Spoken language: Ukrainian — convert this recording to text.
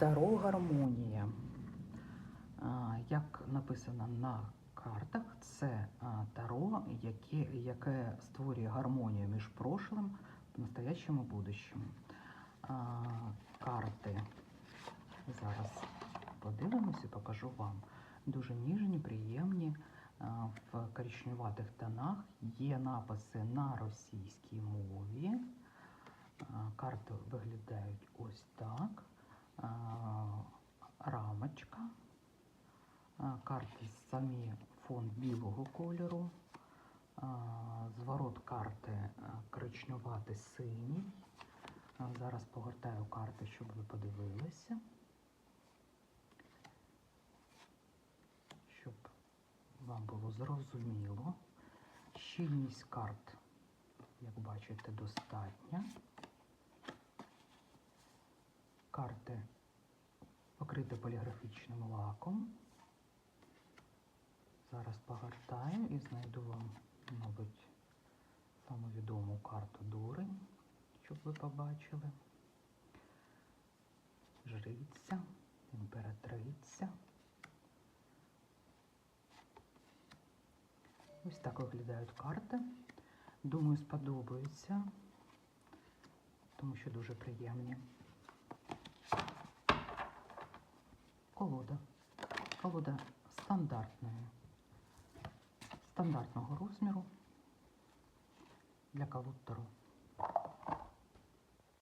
Таро гармонія. Як написано на картах, це таро, яке, яке створює гармонію між прошлим, настоящим і будущим. Карти зараз подивимося і покажу вам. Дуже ніжні, приємні, в коричневатих тонах. Є написи на російській мові. Карти виглядають ось так. А, Рамочка. Карти самі фон білого кольору. Зворот карти а, коричневатий синій. Зараз погортаю карти, щоб ви подивилися. Щоб вам було зрозуміло. Щільність карт, як бачите, достатня. Карти покриті поліграфічним лаком. Зараз погортаю і знайду вам, мабуть, саму відому карту дурень, щоб ви побачили. Жриця, імператриця. Ось так виглядають карти. Думаю, сподобаються, тому що дуже приємні. Колода. Колода стандартної, стандартного розміру для колод Таро.